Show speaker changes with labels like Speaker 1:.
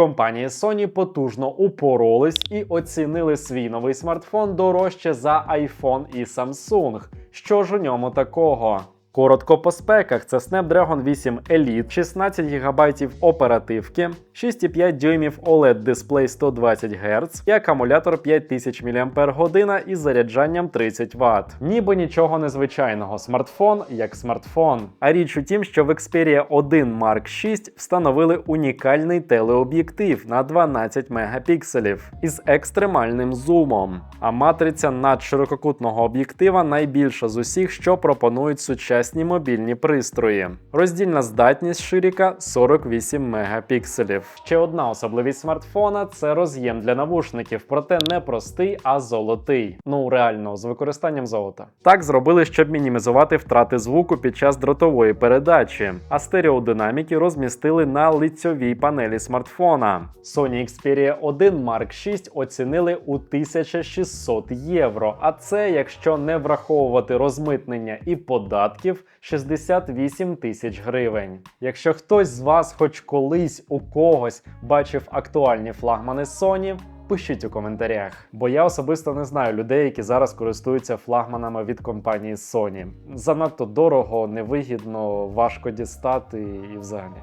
Speaker 1: компанії Sony потужно упоролись і оцінили свій новий смартфон дорожче за iPhone і Samsung. Що ж у ньому такого? Коротко по спеках це Snapdragon 8 Elite, 16 ГБ оперативки, 6,5 дюймів OLED дисплей 120 Гц і акумулятор 5000 мАч із заряджанням 30 Вт. Ніби нічого незвичайного. Смартфон як смартфон. А річ у тім, що в Xperia 1 Mark 6 встановили унікальний телеоб'єктив на 12 мегапікселів із екстремальним зумом. А матриця надширококутного об'єктива найбільша з усіх, що пропонують сучасні мобільні пристрої. Роздільна здатність ширіка 48 мегапікселів. Ще одна особливість смартфона це роз'єм для навушників, проте не простий, а золотий. Ну реально, з використанням золота. Так зробили, щоб мінімізувати втрати звуку під час дротової передачі, а стереодинаміки розмістили на лицьовій панелі смартфона. Sony Xperia 1 Mark 6 оцінили у 1600 євро. А це, якщо не враховувати розмитнення і податків, 68 тисяч гривень. Якщо хтось з вас, хоч колись у когось, бачив актуальні флагмани Sony, Пишіть у коментарях, бо я особисто не знаю людей, які зараз користуються флагманами від компанії Sony. Занадто дорого, невигідно, важко дістати і взагалі.